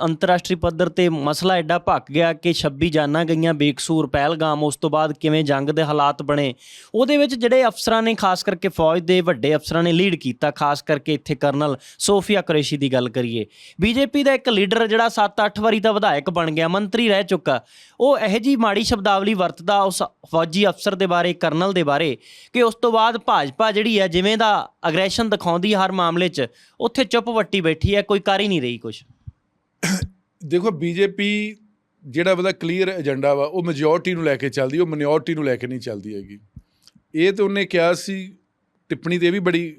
ਅੰਤਰਰਾਸ਼ਟਰੀ ਪੱਧਰ ਤੇ ਮਸਲਾ ਐਡਾ ਭੱਕ ਗਿਆ ਕਿ 26 ਜਾਨਾਂ ਗਈਆਂ ਬੇਕਸੂਰ ਪਹਿਲਗਾਮ। ਉਸ ਤੋਂ ਬਾਅਦ ਕਿਵੇਂ ਜੰਗ ਦੇ ਹਾਲਾਤ ਬਣੇ? ਉਹਦੇ ਵਿੱਚ ਜਿਹੜੇ ਅਫਸਰਾਂ ਨੇ, ਖਾਸ ਕਰਕੇ ਫੌਜ ਦੇ ਵੱਡੇ ਅਫਸਰਾਂ ਨੇ ਲੀਡ ਕੀਤਾ, ਖਾਸ ਕਰਕੇ ਇੱਥੇ ਕਰਨਲ ਸੋਫੀਆ ਕੁਰੈਸ਼ੀ ਦੀ ਗੱਲ ਕਰੀਏ। ਬੀਜੇਪੀ ਦਾ ਇੱਕ ਲੀਡਰ ਜਿਹੜਾ 7-8 ਵਾਰੀ ਤਾਂ ਵਿਧਾਇਕ ਬਣ ਗਿਆ, ਮੰਤਰੀ ਰਹਿ ਚੁੱਕਾ। ਉਹ ਇਹੋ ਜੀ ਮਾੜੀ ਸ਼ਬਦਾਵਲੀ ਵਰਤਦਾ ਉਸ ਫੌਜੀ ਅਫਸਰ ਦੇ ਬਾਰੇ, ਕਰਨਲ ਦੇ ਬਾਰੇ ਕਿ ਉਸ ਤੋਂ ਬਾਅਦ ਭਾਜਪਾ ਜਿਹੜੀ ਹੈ, ਜਿਵੇਂ ਦਾ ਅਗਰੈਸ਼ਨ ਦਿਖਾਉਂਦੀ ਹਰ ਮਾਮਲੇ 'ਚ, ਉੱਥੇ ਚੁੱਪ ਵੱਟੀ ਬੈਠੀ ਹੈ, ਕੋਈ ਕਰ ਹੀ ਨਹੀਂ ਰਹੀ ਕੁਝ ਦੇਖੋ ਬੀਜੇਪੀ ਜਿਹੜਾ ਉਹਦਾ ਕਲੀਅਰ ਏਜੰਡਾ ਵਾ ਉਹ ਮੈਜੋਰਟੀ ਨੂੰ ਲੈ ਕੇ ਚੱਲਦੀ ਉਹ ਮਿਨੋਰਟੀ ਨੂੰ ਲੈ ਕੇ ਨਹੀਂ ਚੱਲਦੀ ਹੈਗੀ। ਇਹ ਤੇ ਉਹਨੇ ਕਿਹਾ ਸੀ ਟਿੱਪਣੀ ਤੇ ਇਹ ਵੀ ਬੜੀ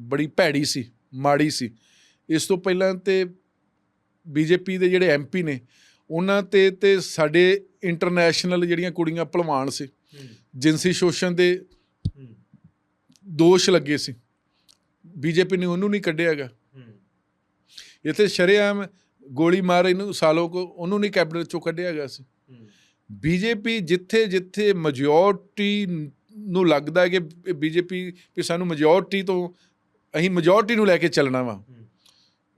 ਬੜੀ ਭੈੜੀ ਸੀ ਮਾੜੀ ਸੀ। ਇਸ ਤੋਂ ਪਹਿਲਾਂ ਤੇ ਬੀਜੇਪੀ ਦੇ ਜਿਹੜੇ ਐਮਪੀ ਨੇ ਉਹਨਾਂ ਤੇ ਤੇ ਸਾਡੇ ਇੰਟਰਨੈਸ਼ਨਲ ਜਿਹੜੀਆਂ ਕੁੜੀਆਂ ਭਲਵਾਨ ਸੀ ਜਿੰਸੀ ਸ਼ੋਸ਼ਣ ਦੇ ਦੋਸ਼ ਲੱਗੇ ਸੀ। ਬੀਜੇਪੀ ਨੇ ਉਹਨੂੰ ਨਹੀਂ ਕੱਢਿਆ ਹੈਗਾ। ਇੱਥੇ ਸ਼ਰੇਆਮ ਗੋਲੀ ਮਾਰ ਇਹਨੂੰ ਸਾਲੋ ਕੋ ਉਹਨੂੰ ਨਹੀਂ ਕੈਬਨਿਟ ਚੋਂ ਕੱਢਿਆ ਗਿਆ ਸੀ। ਬੀਜੇਪੀ ਜਿੱਥੇ ਜਿੱਥੇ ਮੈਜੋਰਟੀ ਨੂੰ ਲੱਗਦਾ ਹੈ ਕਿ ਬੀਜੇਪੀ ਵੀ ਸਾਨੂੰ ਮੈਜੋਰਟੀ ਤੋਂ ਅਸੀਂ ਮੈਜੋਰਟੀ ਨੂੰ ਲੈ ਕੇ ਚੱਲਣਾ ਵਾ।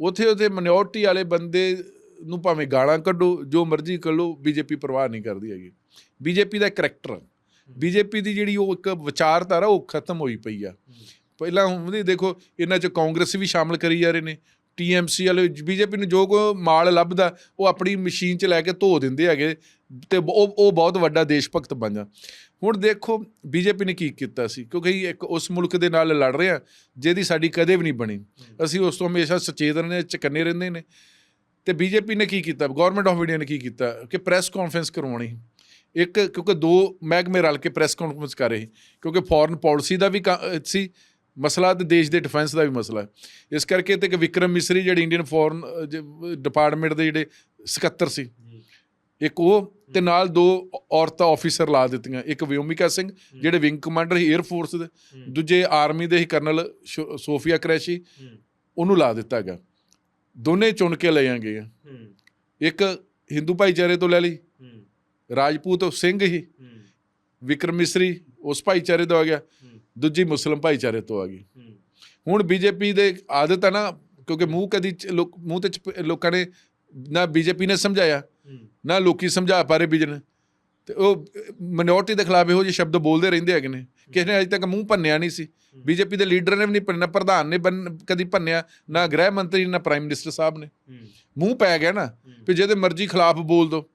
ਉਥੇ ਉਥੇ ਮਿਨੋਰਟੀ ਵਾਲੇ ਬੰਦੇ ਨੂੰ ਭਾਵੇਂ ਗਾਲਾਂ ਕੱਢੋ, ਜੋ ਮਰਜ਼ੀ ਕਰ ਲਓ ਬੀਜੇਪੀ ਪਰਵਾਹ ਨਹੀਂ ਕਰਦੀ ਹੈਗੀ। ਬੀਜੇਪੀ ਦਾ ਕਰੈਕਟਰ ਬੀਜੇਪੀ ਦੀ ਜਿਹੜੀ ਉਹ ਇੱਕ ਵਿਚਾਰਧਾਰਾ ਉਹ ਖਤਮ ਹੋਈ ਪਈ ਆ। ਪਹਿਲਾਂ ਉਹਦੀ ਦੇਖੋ, ਇਹਨਾਂ ਚ ਕਾਂਗਰਸ ਵੀ ਸ਼ਾਮਲ ਕਰੀ ਜਾ ਰਹੇ ਨੇ। ਟੀਐਮਸੀ ਵਾਲੇ ਬੀਜੇਪੀ ਨੂੰ ਜੋ ਕੋ ਮਾਲ ਲੱਭਦਾ, ਉਹ ਆਪਣੀ ਮਸ਼ੀਨ 'ਚ ਲੈ ਕੇ ਧੋ ਦਿੰਦੇ ਹੈਗੇ ਤੇ ਉਹ ਉਹ ਬਹੁਤ ਵੱਡਾ ਦੇਸ਼ ਭਗਤ ਬਣ ਜਾ। ਹੁਣ ਦੇਖੋ ਬੀਜੇਪੀ ਨੇ ਕੀ ਕੀਤਾ ਸੀ? ਕਿਉਂਕਿ ਇੱਕ ਉਸ ਮੁਲਕ ਦੇ ਨਾਲ ਲੜ ਰਹੇ ਆ ਜਿਹਦੀ ਸਾਡੀ ਕਦੇ ਵੀ ਨਹੀਂ ਬਣੀ। ਅਸੀਂ ਉਸ ਤੋਂ ਹਮੇਸ਼ਾ ਸੁਚੇਤ ਨੇ ਚਕੰਨੇ ਰਹਿੰਦੇ ਨੇ। ਤੇ ਬੀਜੇਪੀ ਨੇ ਕੀ ਕੀਤਾ? ਗਵਰਨਮੈਂਟ ਆਫ ਇੰਡੀਆ ਨੇ ਕੀ ਕੀਤਾ? ਕਿ ਪ੍ਰੈਸ ਕਾਨਫਰੰਸ ਕਰਵਾਉਣੀ ਇੱਕ, ਕਿਉਂਕਿ ਦੋ ਮਹਿਕਮੇ ਰਲ ਕੇ ਪ੍ਰੈਸ ਕਾਨਫਰੰਸ ਕਰ ਰਹੇ ਕਿਉਂਕਿ ਫੋਰਨ ਪਾਲਿਸੀ ਦਾ ਵੀ ਕਾ- ਸੀ। ਮਸਲਾ ਤੇ ਦੇਸ਼ ਦੇ ਡਿਫੈਂਸ ਦਾ ਵੀ ਮਸਲਾ ਹੈ। ਇਸ ਕਰਕੇ ਤੇ ਕਿ ਵਿਕਰਮ ਮਿਸਰੀ ਜਿਹੜੇ ਇੰਡੀਅਨ ਫੋਰਨ ਡਿਪਾਰਟਮੈਂਟ ਦੇ ਜਿਹੜੇ ਸਕੱਤਰ ਸੀ, ਇੱਕ ਉਹ ਤੇ ਨਾਲ ਦੋ ਔਰਤਾਂ ਆਫੀਸਰ ਲਾ ਦਿੱਤੀਆਂ। ਇੱਕ ਵਿਓਮਿਕਾ ਸਿੰਘ, ਜਿਹੜੇ ਵਿੰਗ ਕਮਾਂਡਰ ਸੀ 에ਅਰ ਫੋਰਸ ਦੇ, ਦੂਜੇ ਆਰਮੀ ਦੇ ਹੀ ਕਰਨਲ ਸ਼ੋ- ਸੋਫੀਆ ਕਰੈਸ਼ੀ, ਉਹਨੂੰ ਲਾ ਦਿੱਤਾ ਗਿਆ। ਦੋਨੇ ਚੁਣ ਕੇ ਲਏ ਗਏ ਇੱਕ ਹਿੰਦੂ ਭਾਈਚਾਰੇ ਤੋਂ ਲੈ ਲਈ, ਰਾਜਪੂਤ ਸਿੰਘ ਹੀ ਵਿਕਰਮ ਮਿਸਰੀ, ਉਸ ਭਾਈਚਾਰੇ ਤੋਂ ਆ ਗਿਆ। ਦੂਜੀ ਮੁਸਲਮ ਭਾਈਚਾਰੇ ਤੋਂ ਆ ਗਈ। ਹੁਣ ਬੀਜੇਪੀ ਦੇ ਆਦਤ ਹੈ ਨਾ ਕਿਉਂਕਿ ਮੂੰਹ ਕਦੀ ਲੋਕ ਮੂੰਹ ਤੇ ਲੋਕਾਂ ਨੇ ਨਾ ਬੀਜੇਪੀ ਨੇ ਸਮਝਾਇਆ ਨਾ ਲੋਕੀ ਸਮਝਾ ਪਾ ਰਹੇ ਬੀਜਨ ਤੇ ਉਹ ਮਿਨੋਰਟੀ ਦੇ ਖਿਲਾਫ ਇਹੋ ਜਿਹੇ ਸ਼ਬਦ ਬੋਲਦੇ ਰਹਿੰਦੇ ਹੈਗੇ ਨੇ। ਕਿਸੇ ਨੇ ਅਜੇ ਤੱਕ ਮੂੰਹ ਭੰਨਿਆ ਨਹੀਂ ਸੀ। ਬੀਜੇਪੀ ਦੇ ਲੀਡਰ ਨੇ ਵੀ ਨਹੀਂ ਭੰਨਿਆ ਪ੍ਰਧਾਨ ਨੇ ਕਦੀ ਭੰਨਿਆ ਨਾ ਗ੍ਰਹਿ ਮੰਤਰੀ ਨਾ ਪ੍ਰਾਈਮ ਮਿਨਿਸਟਰ ਸਾਹਿਬ ਨੇ। ਮੂੰਹ ਪੈ ਗਿਆ ਨਾ ਵੀ ਜਿਹਦੇ ਮਰਜ਼ੀ ਖਿਲਾਫ ਬੋਲ ਦੋ।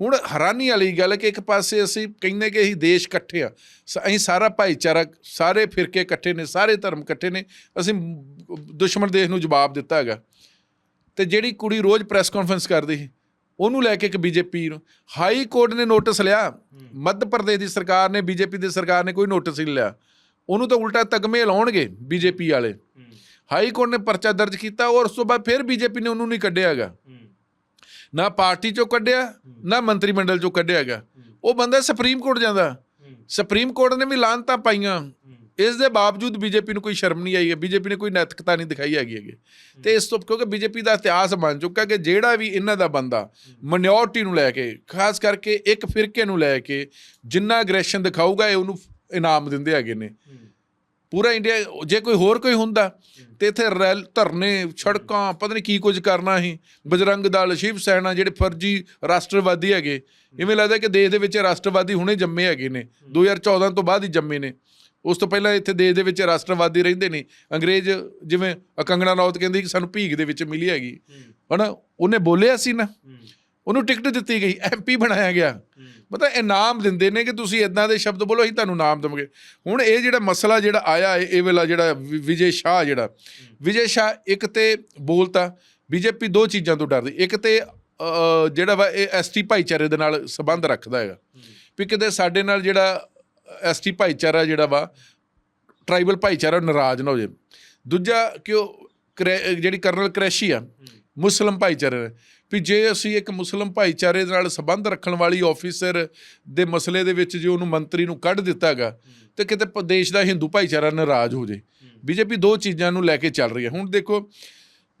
ਹੁਣ ਹੈਰਾਨੀ ਵਾਲੀ ਗੱਲ ਹੈ ਕਿ ਇੱਕ ਪਾਸੇ ਅਸੀਂ ਕਹਿੰਦੇ ਕਿ ਅਸੀਂ ਦੇਸ਼ ਇਕੱਠੇ ਆ ਸ- ਅਸੀਂ ਸਾਰਾ ਭਾਈਚਾਰਾ ਸਾਰੇ ਫਿਰਕੇ ਇਕੱਠੇ ਨੇ ਸਾਰੇ ਧਰਮ ਇਕੱਠੇ ਨੇ ਅਸੀਂ ਦੁਸ਼ਮਣ ਦੇਸ਼ ਨੂੰ ਜਵਾਬ ਦਿੱਤਾ ਹੈਗਾ। ਤੇ ਜਿਹੜੀ ਕੁੜੀ ਰੋਜ਼ ਪ੍ਰੈਸ ਕਾਨਫਰੰਸ ਕਰਦੀ ਸੀ ਉਹਨੂੰ ਲੈ ਕੇ ਇੱਕ ਬੀਜੇਪੀ ਨੂੰ ਹਾਈ ਕੋਰਟ ਨੇ ਨੋਟਿਸ ਲਿਆ। ਮੱਧ ਪ੍ਰਦੇਸ਼ ਦੀ ਸਰਕਾਰ ਨੇ ਬੀਜੇਪੀ ਦੀ ਸਰਕਾਰ ਨੇ ਕੋਈ ਨੋਟਿਸ ਨਹੀਂ ਲਿਆ। ਉਹਨੂੰ ਤਾਂ ਉਲਟਾ ਤਗਮੇ ਲਾਉਣਗੇ ਬੀਜੇਪੀ ਵਾਲੇ। ਹਾਈ ਕੋਰਟ ਨੇ ਪਰਚਾ ਦਰਜ ਕੀਤਾ ਔਰ ਉਸ ਤੋਂ ਬਾਅਦ ਫਿਰ ਬੀਜੇਪੀ ਨੇ ਉਹਨੂੰ ਨਹੀਂ ਕੱਢਿਆ ਹੈਗਾ। ਨਾ ਪਾਰਟੀ ਚੋਂ ਕੱਢਿਆ, ਨਾ ਮੰਤਰੀ ਮੰਡਲ ਚੋਂ ਕੱਢਿਆ ਹੈਗਾ। ਉਹ ਬੰਦਾ ਸੁਪਰੀਮ ਕੋਰਟ ਜਾਂਦਾ। ਸੁਪਰੀਮ ਕੋਰਟ ਨੇ ਵੀ ਲਾਂਤਾਂ ਪਾਈਆਂ। ਇਸ ਦੇ ਬਾਵਜੂਦ ਬੀਜੇਪੀ ਨੂੰ ਕੋਈ ਸ਼ਰਮ ਨਹੀਂ ਆਈ ਹੈ। ਬੀਜੇਪੀ ਨੇ ਕੋਈ ਨੈਤਿਕਤਾ ਨਹੀਂ ਦਿਖਾਈ ਹੈਗੀ ਹੈਗੀ। ਤੇ ਇਸ ਤੋਂ ਕਿਉਂਕਿ ਬੀਜੇਪੀ ਦਾ ਇਤਿਹਾਸ ਬਣ ਚੁੱਕਾ ਕਿ ਜਿਹੜਾ ਵੀ ਇਹਨਾਂ ਦਾ ਬੰਦਾ ਮਿਨੋਰਟੀ ਨੂੰ ਲੈ ਕੇ, ਖਾਸ ਕਰਕੇ ਇੱਕ ਫਿਰਕੇ ਨੂੰ ਲੈ ਕੇ ਜਿੰਨਾ ਅਗਰੈਸ਼ਨ ਦਿਖਾਊਗਾ, ਇਹ ਉਹਨੂੰ ਇਨਾਮ ਦਿੰਦੇ ਹੈਗੇ ਨੇ। ਪੂਰਾ ਇੰਡੀਆ ਜੇ ਕੋਈ ਹੋਰ ਕੋਈ ਹੁੰਦਾ ਤੇ ਇੱਥੇ ਰੈਲ ਧਰਨੇ ਸੜਕਾਂ ਪਤਾ ਨਹੀਂ ਕੀ ਕੁਝ ਕਰਨਾ ਸੀ। ਬਜਰੰਗ ਦਲ ਸ਼ਿਵ ਸੈਨਾ ਜਿਹੜੇ ਫਰਜੀ ਰਾਸ਼ਟਰਵਾਦੀ ਹੈਗੇ। ਇਵੇਂ ਲੱਗਦਾ ਕਿ ਦੇਸ਼ ਦੇ ਵਿੱਚ ਰਾਸ਼ਟਰਵਾਦੀ ਹੁਣੇ ਜੰਮੇ ਹੈਗੇ ਨੇ। 2014 ਤੋਂ ਬਾਅਦ ਹੀ ਜੰਮੇ ਨੇ। ਉਸ ਤੋਂ ਪਹਿਲਾਂ ਇੱਥੇ ਦੇਸ਼ ਦੇ ਵਿੱਚ ਰਾਸ਼ਟਰਵਾਦੀ ਰਹਿੰਦੇ ਨੇ। ਅੰਗਰੇਜ਼ ਜਿਵੇਂ ਕੰਗਣਾ ਰੌਤ ਕਹਿੰਦੀ ਕਿ ਸਾਨੂੰ ਭੀਖ ਦੇ ਵਿੱਚ ਮਿਲੀ ਹੈਗੀ। ਹਨਾ? ਉਹਨੇ ਬੋਲਿਆ ਸੀ ਨਾ। ਉਹਨੂੰ ਟਿਕਟ ਦਿੱਤੀ ਗਈ ਐਮਪੀ ਬਣਾਇਆ ਗਿਆ। ਮਤਲਬ ਇਨਾਮ ਦਿੰਦੇ ਨੇ ਕਿ ਤੁਸੀਂ ਇਦਾਂ ਦੇ ਸ਼ਬਦ ਬੋਲੋ, ਅਸੀਂ ਤੁਹਾਨੂੰ ਇਨਾਮ ਦੇਵਾਂਗੇ। ਹੁਣ ਇਹ ਜਿਹੜਾ ਮਸਲਾ ਜਿਹੜਾ ਆਇਆ, ਇਹ ਇਹ ਵੇਲਾ ਜਿਹੜਾ ਵਿਜੇ ਸ਼ਾਹ ਜਿਹੜਾ। ਵਿਜੇ ਸ਼ਾਹ ਇੱਕ ਤੇ ਬੋਲਤਾ ਬੀਜੇਪੀ ਦੋ ਚੀਜ਼ਾਂ ਤੋਂ ਡਰਦੀ। ਇੱਕ ਤੇ ਜਿਹੜਾ ਵਾ ਇਹ ਐਸਟੀ ਭਾਈਚਾਰੇ ਦੇ ਨਾਲ ਸੰਬੰਧ ਰੱਖਦਾ ਹੈਗਾ। ਵੀ ਕਿਤੇ ਸਾਡੇ ਨਾਲ ਜਿਹੜਾ ਐਸਟੀ ਭਾਈਚਾਰਾ ਜਿਹੜਾ ਵਾ, ਟ੍ਰਾਈਬਲ ਭਾਈਚਾਰਾ ਨਾਰਾਜ਼ ਨਾ ਹੋ ਜਾਏ। ਦੂਜਾ ਕਿ ਉਹ ਕਰੈ- ਜਿਹੜੀ ਕਰਨਲ ਕ੍ਰੈਸ਼ੀ ਆ ਮੁਸਲਮ ਭਾਈਚਾਰੇ ਨੇ। ਵੀ ਜੇ ਅਸੀਂ ਇੱਕ ਮੁਸਲਮ ਭਾਈਚਾਰੇ ਦੇ ਨਾਲ ਸੰਬੰਧ ਰੱਖਣ ਵਾਲੀ ਆਫੀਸਰ ਦੇ ਮਸਲੇ ਦੇ ਵਿੱਚ ਜੇ ਉਹਨੂੰ ਮੰਤਰੀ ਨੂੰ ਕੱਢ ਦਿੱਤਾ ਹੈਗਾ, ਤੇ ਕਿਤੇ ਪ- ਦੇਸ਼ ਦਾ ਹਿੰਦੂ ਭਾਈਚਾਰਾ ਨਾਰਾਜ਼ ਹੋ ਜੇ। ਬੀਜੇਪੀ ਦੋ ਚੀਜ਼ਾਂ ਨੂੰ ਲੈ ਕੇ ਚੱਲ ਰਹੀ ਹੈ। ਹੁਣ ਦੇਖੋ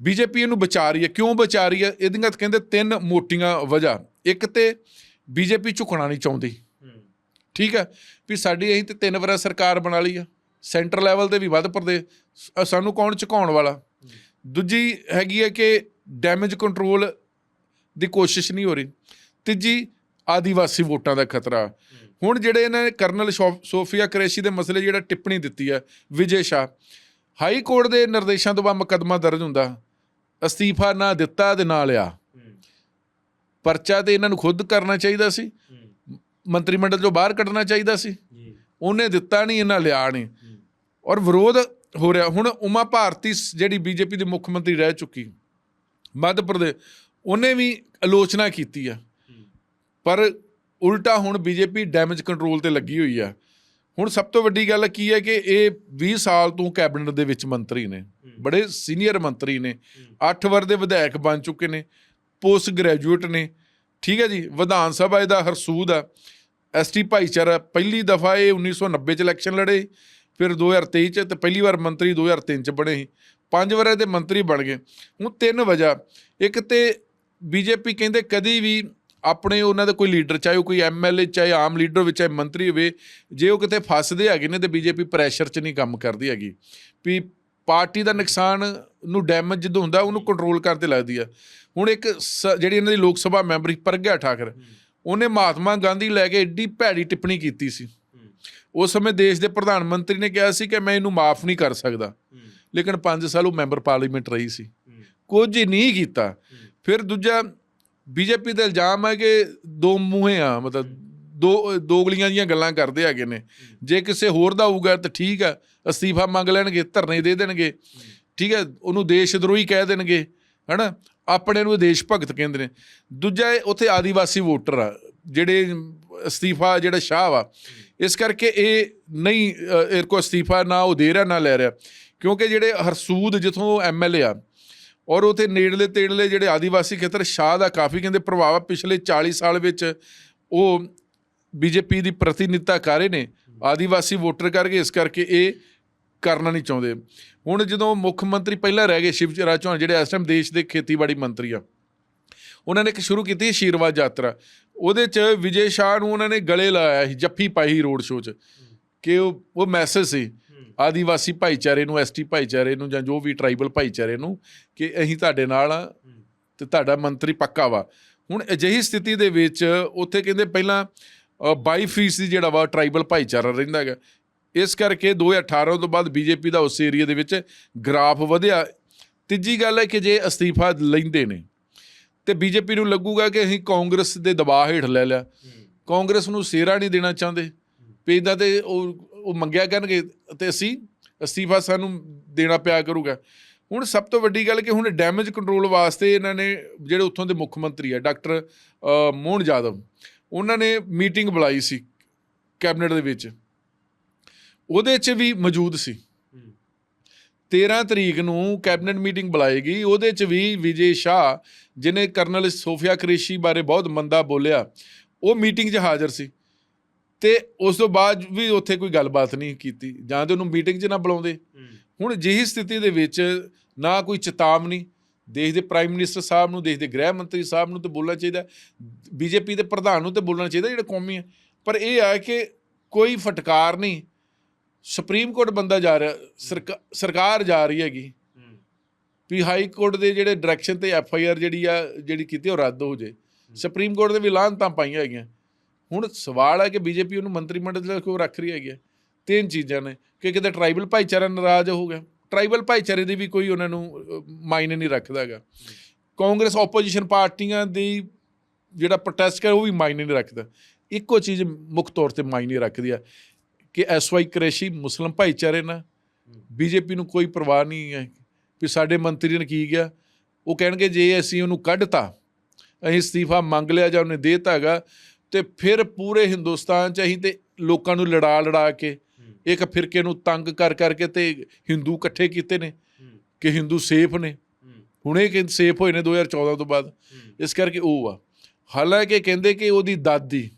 ਬੀਜੇਪੀ ਇਹਨੂੰ ਬਚਾ ਰਹੀ ਹੈ। ਕਿਉਂ ਬਚਾ ਰਹੀ ਹੈ? ਇਹਦੀਆਂ ਤਾਂ ਕਹਿੰਦੇ ਤਿੰਨ ਮੋਟੀਆਂ ਵਜ੍ਹਾ। ਇੱਕ ਤੇ ਬੀਜੇਪੀ ਝੁਕਣਾ ਨਹੀਂ ਚਾਹੁੰਦੀ। ਠੀਕ ਹੈ? ਵੀ ਸਾਡੀ ਅਸੀਂ ਤੇ ਤਿੰਨ ਵਾਰ ਸਰਕਾਰ ਬਣਾ ਲਈ ਆ। ਸੈਂਟਰ ਲੈਵਲ ਤੇ ਵੀ ਵੱਧ ਪ੍ਰਦੇਸ਼ ਸਾਨੂੰ ਕੌਣ ਝੁਕਾਉਣ ਵਾਲਾ? ਦੂਜੀ ਹੈਗੀ ਹੈ ਕਿ ਡੈਮੇਜ ਕੰਟਰੋਲ ਦੀ ਕੋਸ਼ਿਸ਼ ਨਹੀਂ ਹੋ ਰਹੀ। ਤੀਜੀ ਆਦੀਵਾਸੀ ਵੋਟਾਂ ਦਾ ਖਤਰਾ। ਹੁਣ ਜਿਹੜੇ ਇਹਨਾਂ ਨੇ ਕਰਨਲ ਸ਼ੋ- ਸੋਫੀਆ ਕੁਰੈਸ਼ੀ ਦੇ ਮਸਲੇ ਜਿਹੜਾ ਟਿੱਪਣੀ ਦਿੱਤੀ ਹੈ ਵਿਜੇ ਸ਼ਾਹ ਹਾਈ ਕੋਰਟ ਦੇ ਨਿਰਦੇਸ਼ਾਂ ਤੋਂ ਬਾਅਦ ਮੁਕੱਦਮਾ ਦਰਜ ਹੁੰਦਾ। ਅਸਤੀਫਾ ਨਾ ਦਿੱਤਾ ਤੇ ਨਾ ਲਿਆ। ਪਰਚਾ ਤੇ ਇਹਨਾਂ ਨੂੰ ਖੁਦ ਕਰਨਾ ਚਾਹੀਦਾ ਸੀ। ਮੰਤਰੀ ਮੰਡਲ ਚੋਂ ਬਾਹਰ ਕੱਢਣਾ ਚਾਹੀਦਾ ਸੀ। ਉਹਨੇ ਦਿੱਤਾ ਨਹੀਂ ਇਹਨਾਂ ਲਿਆ ਨਹੀਂ। ਔਰ ਵਿਰੋਧ ਹੋ ਰਿਹਾ। ਹੁਣ ਉਮਾ ਭਾਰਤੀ ਸ- ਜਿਹੜੀ ਬੀਜੇਪੀ ਦੇ ਮੁੱਖ ਮੰਤਰੀ ਰਹਿ ਚੁੱਕੀ। ਮੱਧ ਪ੍ਰਦੇਸ਼ ਉਹਨੇ ਵੀ ਆਲੋਚਨਾ ਕੀਤੀ ਆ। ਪਰ ਉਲਟਾ ਹੁਣ ਬੀਜੇਪੀ ਡੈਮੇਜ ਕੰਟਰੋਲ ਤੇ ਲੱਗੀ ਹੋਈ ਆ। ਹੁਣ ਸਭ ਤੋਂ ਵੱਡੀ ਗੱਲ ਕੀ ਹੈ ਕਿ ਇਹ 20 ਸਾਲ ਤੋਂ ਕੈਬਨਿਟ ਦੇ ਵਿੱਚ ਮੰਤਰੀ ਨੇ। ਬੜੇ ਸੀਨੀਅਰ ਮੰਤਰੀ ਨੇ। 8 ਵਾਰ ਦੇ ਵਿਧਾਇਕ ਬਣ ਚੁੱਕੇ ਨੇ। ਪੋਸਟ ਗ੍ਰੈਜੂਏਟ ਨੇ। ਠੀਕ ਹੈ ਜੀ ਵਿਧਾਨ ਸਭਾ ਇਹਦਾ ਹਰਸੂਦ ਆ। ਐਸਟੀ ਭਾਈਚਾਰਾ ਪਹਿਲੀ ਦਫਾ ਇਹ 1990 ਚ ਇਲੈਕਸ਼ਨ ਲੜੇ। ਫਿਰ 2023 ਚ ਤੇ ਪਹਿਲੀ ਵਾਰ ਮੰਤਰੀ 2003 ਚ ਬਣੇ ਪੰਜ ਵਾਰ ਦੇ ਮੰਤਰੀ ਬਣ ਗਏ। ਹੁਣ ਤਿੰਨ ਵਜ੍ਹਾ। ਇੱਕ ਤੇ ਬੀਜੇਪੀ ਕਹਿੰਦੇ ਕਦੀ ਵੀ ਆਪਣੇ ਉਹਨਾਂ ਦਾ ਕੋਈ ਲੀਡਰ ਚਾਹੇ ਕੋਈ ਐਮਐਲਏ ਚਾਹੇ ਆਮ ਲੀਡਰ ਹੋਵੇ ਚਾਹੇ ਮੰਤਰੀ ਹੋਵੇ ਜੇ ਉਹ ਕਿਤੇ ਫਸਦੇ ਹੈਗੇ ਨੇ ਤੇ ਬੀਜੇਪੀ ਪ੍ਰੈਸ਼ਰ 'ਚ ਨਹੀਂ ਕੰਮ ਕਰਦੀ ਹੈਗੀ। ਵੀ ਪਾਰਟੀ ਦਾ ਨੁਕਸਾਨ ਨੂੰ ਡੈਮੇਜ ਜਦੋਂ ਹੁੰਦਾ ਉਹਨੂੰ ਕੰਟਰੋਲ ਕਰਦੇ ਲੱਗਦੀ ਆ। ਹੁਣ ਇੱਕ ਜਿਹੜੀ ਇਹਨਾਂ ਦੀ ਲੋਕ ਸਭਾ ਮੈਂਬਰ ਪ੍ਰਗਿਆ ਠਾਕਰ ਉਹਨੇ ਮਹਾਤਮਾ ਗਾਂਧੀ ਲੈ ਕੇ ਏਡੀ ਭੈੜੀ ਟਿੱਪਣੀ ਕੀਤੀ ਸੀ। ਉਸ ਸਮੇਂ ਦੇਸ਼ ਦੇ ਪ੍ਰਧਾਨ ਮੰਤਰੀ ਨੇ ਕਿਹਾ ਸੀ ਕਿ ਮੈਂ ਇਹਨੂੰ ਮਾਫ ਨਹੀਂ ਕਰ ਸਕਦਾ। ਲੇਕਿਨ 5 ਸਾਲ ਉਹ ਮੈਂਬਰ ਪਾਰਲੀਮੈਂਟ ਰਹੀ ਸੀ। ਕੁਝ ਨਹੀਂ ਕੀਤਾ। ਫਿਰ ਦੂਜਾ ਬੀਜੇਪੀ ਦਾ ਇਲਜ਼ਾਮ ਹੈ ਕਿ ਦੋ ਮੂੰਹੇ ਆ ਮਤਲਬ ਦੋ ਦੋਗਲੀਆਂ ਦੀਆਂ ਗੱਲਾਂ ਕਰਦੇ ਹੈਗੇ ਨੇ। ਜੇ ਕਿਸੇ ਹੋਰ ਦਾ ਹੋਊਗਾ ਤਾਂ ਠੀਕ ਆ ਅਸਤੀਫਾ ਮੰਗ ਲੈਣਗੇ ਧਰਨੇ ਦੇ ਦੇਣਗੇ। ਠੀਕ ਹੈ ਉਹਨੂੰ ਦੇਸ਼ ਦਰੋਹੀ ਕਹਿ ਦੇਣਗੇ ਹਨਾ? ਆਪਣੇ ਨੂੰ ਦੇਸ਼ ਭਗਤ ਕਹਿੰਦੇ ਨੇ। ਦੂਜਾ ਉੱਥੇ ਆਦੀਵਾਸੀ ਵੋਟਰ ਆ ਜਿਹੜੇ ਅਸਤੀਫਾ ਜਿਹੜਾ ਸ਼ਾਹ ਵਾ। ਇਸ ਕਰਕੇ ਇਹ ਨਹੀਂ ਅ, ਇਹ ਕੋ ਅਸਤੀਫਾ ਨਾ ਉਹ ਦੇ ਰਿਹਾ ਨਾ ਲੈ ਰਿਹਾ। ਕਿਉਂਕਿ ਜਿਹੜੇ ਹਰਸੂਦ ਜਿੱਥੋਂ ਐਮਐਲਏ ਆ ਔਰ ਉਥੇ ਨੇੜਲੇ ਤੇੜਲੇ ਜਿਹੜੇ ਆਦੀਵਾਸੀ ਖੇਤਰ ਸ਼ਾਹ ਦਾ ਕਾਫੀ ਕਹਿੰਦੇ ਪ੍ਰਭਾਵ ਆ ਪਿਛਲੇ 40 ਸਾਲ ਵਿੱਚ ਉਹ ਬੀਜੇਪੀ ਦੀ ਪ੍ਰਤੀਨਿਧਤਾ ਕਰ ਰਹੇ ਨੇ ਆਦੀਵਾਸੀ ਵੋਟਰ ਕਰਕੇ ਇਸ ਕਰਕੇ ਇਹ ਕਰਨਾ ਨਹੀਂ ਚਾਹੁੰਦੇ। ਹੁਣ ਜਦੋਂ ਮੁੱਖ ਮੰਤਰੀ ਪਹਿਲਾਂ ਰਹਿ ਗਏ ਸ਼ਿਵਰਾਜ ਚੌਹਾਨ ਜਿਹੜੇ ਇਸ ਟਾਈਮ ਦੇਸ਼ ਦੇ ਖੇਤੀਬਾੜੀ ਮੰਤਰੀ ਆ ਉਹਨਾਂ ਨੇ ਇੱਕ ਸ਼ੁਰੂ ਕੀਤੀ ਆਸ਼ੀਰਵਾਦ ਯਾਤਰਾ। ਉਹਦੇ ਚ ਵਿਜੇ ਸ਼ਾਹ ਨੂੰ ਉਹਨਾਂ ਨੇ ਗਲੇ ਲਾਇਆ ਸੀ ਜੱਫੀ ਪਾਈ ਸੀ ਰੋਡ ਸ਼ੋਅ ਚ ਕਿ ਉਹ ਉਹ ਮੈਸੇਜ ਸੀ ਆਦੀਵਾਸੀ ਭਾਈਚਾਰੇ ਨੂੰ ਐਸਟੀ ਭਾਈਚਾਰੇ ਨੂੰ ਜਾਂ ਜੋ ਵੀ ਟ੍ਰਾਈਬਲ ਭਾਈਚਾਰੇ ਨੂੰ ਕਿ ਅਸੀਂ ਤੁਹਾਡੇ ਨਾਲ ਆ ਤੇ ਤੁਹਾਡਾ ਮੰਤਰੀ ਪੱਕਾ ਵਾ। ਹੁਣ ਅਜਿਹੀ ਸਥਿਤੀ ਦੇ ਵਿੱਚ ਉੱਥੇ ਕਹਿੰਦੇ ਪਹਿਲਾਂ ਅ, 22% ਜਿਹੜਾ ਵਾ ਟ੍ਰਾਈਬਲ ਭਾਈਚਾਰਾ ਰਹਿੰਦਾ ਹੈਗਾ। ਇਸ ਕਰਕੇ 2018 ਤੋਂ ਬਾਅਦ ਬੀਜੇਪੀ ਦਾ ਉਸ ਏਰੀਆ ਦੇ ਵਿੱਚ ਗ੍ਰਾਫ ਵਧਿਆ। ਤੀਜੀ ਗੱਲ ਹੈ ਕਿ ਜੇ ਅਸਤੀਫਾ ਲੈਂਦੇ ਨੇ ਤੇ ਬੀਜੇਪੀ ਨੂੰ ਲੱਗੂਗਾ ਕਿ ਅਸੀਂ ਕਾਂਗਰਸ ਦੇ ਦਬਾਅ ਹੇਠ ਲੈ ਲਿਆ। ਕਾਂਗਰਸ ਨੂੰ ਸੇਰਾ ਨਹੀਂ ਦੇਣਾ ਚਾਹੁੰਦੇ। ਵੀ ਇੱਦਾਂ ਤੇ ਉਹ ਉਹ ਮੰਗਿਆ ਕਰਨਗੇ ਤੇ ਅਸੀਂ ਅਸਤੀਫਾ ਸਾਨੂੰ ਦੇਣਾ ਪਿਆ ਕਰੂਗਾ। ਹੁਣ ਸਭ ਤੋਂ ਵੱਡੀ ਗੱਲ ਕਿ ਹੁਣ ਡੈਮੇਜ ਕੰਟਰੋਲ ਵਾਸਤੇ ਇਹਨਾਂ ਨੇ ਜਿਹੜੇ ਉੱਥੋਂ ਦੇ ਮੁੱਖ ਮੰਤਰੀ ਆ, ਡਾਕਟਰ ਮੋਹਨ ਜਾਦਵ ਉਹਨਾਂ ਨੇ ਮੀਟਿੰਗ ਬੁਲਾਈ ਸੀ ਕੈਬਨਿਟ ਦੇ ਵਿੱਚ। ਉਹਦੇ 'ਚ ਵੀ ਮੌਜੂਦ ਸੀ। 13 ਤਰੀਕ ਨੂੰ ਕੈਬਨਿਟ ਮੀਟਿੰਗ ਬੁਲਾਏਗੀ ਉਹਦੇ 'ਚ ਵੀ ਵਿਜੇ ਸ਼ਾਹ ਜਿਨੇ ਕਰਨਲ ਸੋਫੀਆ ਕ੍ਰੇਸ਼ੀ ਬਾਰੇ ਬਹੁਤ ਮੰਦਾ ਬੋਲਿਆ ਉਹ ਮੀਟਿੰਗ 'ਚ ਹਾਜ਼ਰ ਸੀ। ਤੇ ਉਸ ਤੋਂ ਬਾਅਦ ਵੀ ਉੱਥੇ ਕੋਈ ਗੱਲਬਾਤ ਨਹੀਂ ਕੀਤੀ। ਜਾਂ ਤੇ ਉਹਨੂੰ ਮੀਟਿੰਗ 'ਚ ਨਾ ਬੁਲਾਉਂਦੇ। ਹੁਣ ਜਿਹੀ ਸਥਿਤੀ ਦੇ ਵਿੱਚ ਨਾ ਕੋਈ ਚੇਤਾਵਨੀ ਦੇਸ਼ ਦੇ ਪ੍ਰਾਈਮ ਮਿਨਿਸਟਰ ਸਾਹਿਬ ਨੂੰ ਦੇਸ਼ ਦੇ ਗ੍ਰਹਿ ਮੰਤਰੀ ਸਾਹਿਬ ਨੂੰ ਤੇ ਬੋਲਣਾ ਚਾਹੀਦਾ। ਬੀਜੇਪੀ ਦੇ ਪ੍ਰਧਾਨ ਨੂੰ ਤੇ ਬੋਲਣਾ ਚਾਹੀਦਾ ਜਿਹੜਾ ਕੌਮੀ ਹੈ ਪਰ ਇਹ ਹੈ ਕਿ ਕੋਈ ਫਟਕਾਰ ਨਹੀਂ। ਸੁਪਰੀਮ ਕੋਰਟ ਬੰਦਾ ਜਾ ਰਿਹਾ ਸਰਕਾ- ਸਰਕਾਰ ਜਾ ਰਹੀ ਹੈਗੀ। ਵੀ ਹਾਈ ਕੋਰਟ ਦੇ ਜਿਹੜੇ ਡਾਇਰੈਕਸ਼ਨ ਤੇ ਐਫ ਆਈ ਆਰ ਜਿਹੜੀ ਆ ਜਿਹੜੀ ਕੀਤੀ ਉਹ ਰੱਦ ਹੋ ਜੇ। ਸੁਪਰੀਮ ਕੋਰਟ ਦੇ ਵੀ ਲਾਹਨਤਾਂ ਪਾਈਆਂ ਹੈਗੀਆਂ। ਹੁਣ ਸਵਾਲ ਹੈ ਕਿ ਬੀਜੇਪੀ ਉਹਨੂੰ ਮੰਤਰੀ ਮੰਡਲ ਦੇ ਕਿਉਂ ਰੱਖ ਰਹੀ ਹੈਗੀ ਤਿੰਨ ਚੀਜ਼ਾਂ ਨੇ ਕਿ ਕਿਤੇ ਟਰਾਈਬਲ ਭਾਈਚਾਰਾ ਨਾਰਾਜ਼ ਹੋ ਗਿਆ। ਟਰਾਈਬਲ ਭਾਈਚਾਰੇ ਦੀ ਵੀ ਕੋਈ ਉਹਨਾਂ ਨੂੰ ਮਾਇਨੇ ਨਹੀਂ ਰੱਖਦਾ ਹੈਗਾ। ਕਾਂਗਰਸ ਆਪੋਜੀਸ਼ਨ ਪਾਰਟੀਆਂ ਦੀ ਜਿਹੜਾ ਪ੍ਰੋਟੈਸਟ ਕਰ ਉਹ ਵੀ ਮਾਇਨੇ ਨਹੀਂ ਰੱਖਦਾ। ਇੱਕੋ ਚੀਜ਼ ਮੁੱਖ ਤੌਰ ਤੇ ਮਾਇਨੇ ਰੱਖਦੀ ਆ। ਕਿ ਐਸਵਾਈ ਕ੍ਰੇਸ਼ੀ ਮੁਸਲਮ ਭਾਈਚਾਰੇ ਨਾਲ ਬੀਜੇਪੀ ਨੂੰ ਕੋਈ ਪਰਵਾਹ ਨਹੀਂ ਹੈ। ਵੀ ਸਾਡੇ ਮੰਤਰੀ ਨੇ ਕੀ ਗਿਆ ਉਹ ਕਹਿਣਗੇ ਜੇ ਅਸੀਂ ਉਹਨੂੰ ਕੱਢਤਾ ਅਸੀਂ ਅਸਤੀਫਾ ਮੰਗ ਲਿਆ ਜਾਂ ਉਹਨੇ ਦੇਤਾ ਹੈਗਾ ਤੇ ਫਿਰ ਪੂਰੇ ਹਿੰਦੁਸਤਾਨ ਚ ਅਸੀਂ ਤੇ ਲੋਕਾਂ ਨੂੰ ਲੜਾ ਲੜਾ ਕੇ ਇੱਕ ਫਿਰਕੇ ਨੂੰ ਤੰਗ ਕਰ ਕਰਕੇ ਤੇ ਹਿੰਦੂ ਇਕੱਠੇ ਕੀਤੇ ਨੇ ਕਿ ਹਿੰਦੂ ਸੇਫ ਨੇ। ਹੁਣੇ ਕਿ ਸੇਫ ਹੋਏ ਨੇ 2014 ਤੋਂ ਬਾਅਦ। ਇਸ ਕਰਕੇ ਉਹ ਆ। ਹਾਲਾਂਕਿ ਕਹਿੰਦੇ ਕਿ ਉਹਦੀ ਦਾਦੀ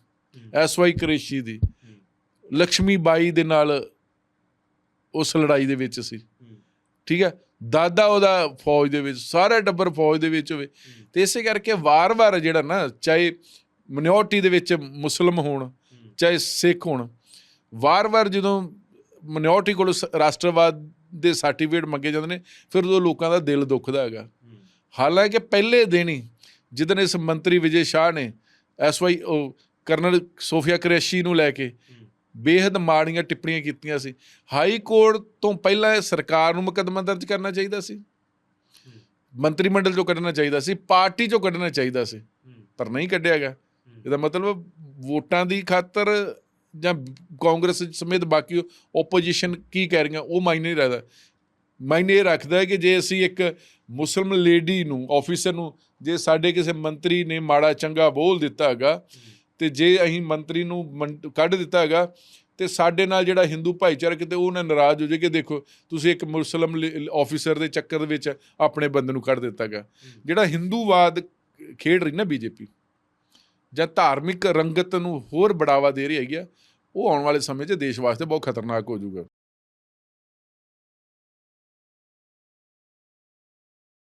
ਐਸਵਾਈ ਕ੍ਰੇਸ਼ੀ ਦੀ। ਲక్ష్ਮੀ ਬਾਈ ਦੇ ਨਾਲ ਉਸ ਲੜਾਈ ਦੇ ਵਿੱਚ ਸੀ। ਠੀਕ ਹੈ? ਦਾਦਾ ਉਹਦਾ ਫੌਜ ਦੇ ਵਿੱਚ, ਸਾਰਾ ਟੱਬਰ ਫੌਜ ਦੇ ਵਿੱਚ ਹੋਵੇ। ਤੇ ਇਸੇ ਕਰਕੇ ਵਾਰ-ਵਾਰ ਜਿਹੜਾ ਨਾ, ਚਾਹੇ ਮਿਨੋਰਟੀ ਦੇ ਵਿੱਚ ਮੁਸਲਮ ਹੋਣ, ਚਾਹੇ ਸਿੱਖ ਹੋਣ, ਵਾਰ-ਵਾਰ ਜਦੋਂ ਮਿਨੋਰਟੀ ਕੋਲ ਸ- ਰਾਸ਼ਟਰਵਾਦ ਦੇ ਸਰਟੀਫਿਕੇਟ ਮੰਗੇ ਜਾਂਦੇ ਨੇ, ਫਿਰ ਉਹ ਲੋਕਾਂ ਦਾ ਦਿਲ ਦੁਖਦਾ ਹੈਗਾ। ਹਾਲਾਂਕਿ ਪਹਿਲੇ ਦਿਨ ਹੀ ਜਿੱਦਣ ਇਸ ਮੰਤਰੀ ਵਿਜੇ ਸ਼ਾਹ ਨੇ ਐਸਵਾਈ ਉਹ ਕਰਨਲ ਸੋਫੀਆ ਕੁਰੈਸ਼ੀ ਨੂੰ ਲੈ ਕੇ ਬੇਹੱਦ ਮਾੜੀਆਂ ਟਿੱਪਣੀਆਂ ਕੀਤੀਆਂ ਸੀ। ਹਾਈ ਕੋਰਟ ਤੋਂ ਪਹਿਲਾਂ ਸਰਕਾਰ ਨੂੰ ਮੁਕੱਦਮਾ ਦਰਜ ਕਰਨਾ ਚਾਹੀਦਾ ਸੀ। ਮੰਤਰੀ ਮੰਡਲ ਚੋਂ ਕੱਢਣਾ ਚਾਹੀਦਾ ਸੀ। ਪਾਰਟੀ ਚੋਂ ਕੱਢਣਾ ਚਾਹੀਦਾ ਸੀ। ਪਰ ਨਹੀਂ ਕੱਢਿਆ ਗਿਆ। ਇਹਦਾ ਮਤਲਬ ਵੋਟਾਂ ਦੀ ਖਾਤਰ ਜਾਂ ਕਾਂਗਰਸ ਸਮੇਤ ਬਾਕੀ ਆਪੋਜੀਸ਼ਨ ਕੀ ਕਹਿ ਰਹੀਆਂ ਉਹ ਮਾਇਨੇ ਨਹੀਂ ਰੱਖਦਾ। ਮਾਇਨੇ ਰੱਖਦਾ ਹੈ ਕਿ ਜੇ ਅਸੀਂ ਇੱਕ ਮੁਸਲਮ ਲੇਡੀ ਨੂੰ ਆਫੀਸਰ ਨੂੰ ਜੇ ਸਾਡੇ ਕਿਸੇ ਮੰਤਰੀ ਨੇ ਮਾੜਾ ਚੰਗਾ ਬੋਲ ਦਿੱਤਾ ਹੈਗਾ ਤੇ ਜੇ ਅਸੀਂ ਮੰਤਰੀ ਨੂੰ ਕੱਢ ਦਿੱਤਾ ਹੈਗਾ ਤੇ ਸਾਡੇ ਨਾਲ ਜਿਹੜਾ ਹਿੰਦੂ ਭਾਈਚਾਰਾ ਕਿਤੇ ਉਹ ਨਾ ਨਾਰਾਜ਼ ਹੋ ਜਾਏ ਕਿ ਦੇਖੋ ਤੁਸੀਂ ਇੱਕ ਮੁਸਲਮ ਆਫੀਸਰ ਦੇ ਚੱਕਰ ਦੇ ਵਿੱਚ ਆਪਣੇ ਬੰਦੇ ਨੂੰ ਕੱਢ ਦਿੱਤਾ ਹੈਗਾ। ਜਿਹੜਾ ਹਿੰਦੂਵਾਦ ਖੇਡ ਰਹੀ ਨਾ ਬੀਜੇਪੀ ਜਾਂ ਧਾਰਮਿਕ ਰੰਗਤ ਨੂੰ ਹੋਰ ਬੜਾਵਾ ਦੇ ਰਹੀ ਹੈਗੀ ਆ ਉਹ ਆਉਣ ਵਾਲੇ ਸਮੇਂ 'ਚ ਦੇਸ਼ ਵਾਸਤੇ ਬਹੁਤ ਖਤਰਨਾਕ ਹੋ ਜਾਊਗਾ।